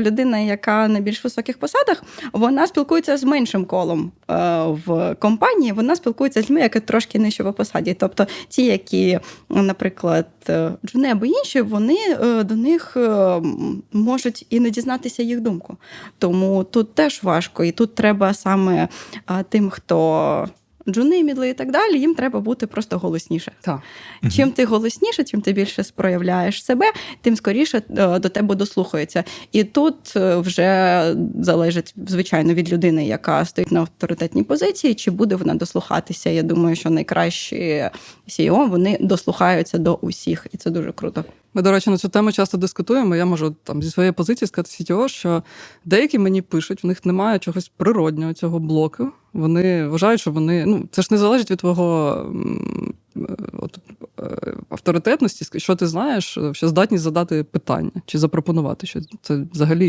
Людина, яка на більш високих посадах, вона спілкується з меншим колом е, в компанії. Вона спілкується з людьми, які трошки нижче по посаді. Тобто, ті, які, наприклад, е, джуни або інші, вони е, до них можуть і не дізнатися їх думку. Тому тут теж важко, і тут треба саме тим, хто. Джуни, мідли і так далі, їм треба бути просто голосніше. Так. Чим ти голосніше, чим ти більше проявляєш себе, тим скоріше е, до тебе дослухаються. І тут е, вже залежить, звичайно, від людини, яка стоїть на авторитетній позиції, чи буде вона дослухатися. Я думаю, що найкращі CEO, вони дослухаються до усіх, і це дуже круто. Ми, до речі, на цю тему часто дискутуємо. Я можу там зі своєї позиції сказати СТО, що деякі мені пишуть, в них немає чогось природнього цього блоку. Вони вважають, що вони ну це ж не залежить від твого е, от, е, авторитетності, що ти знаєш, що здатність задати питання чи запропонувати щось. Це взагалі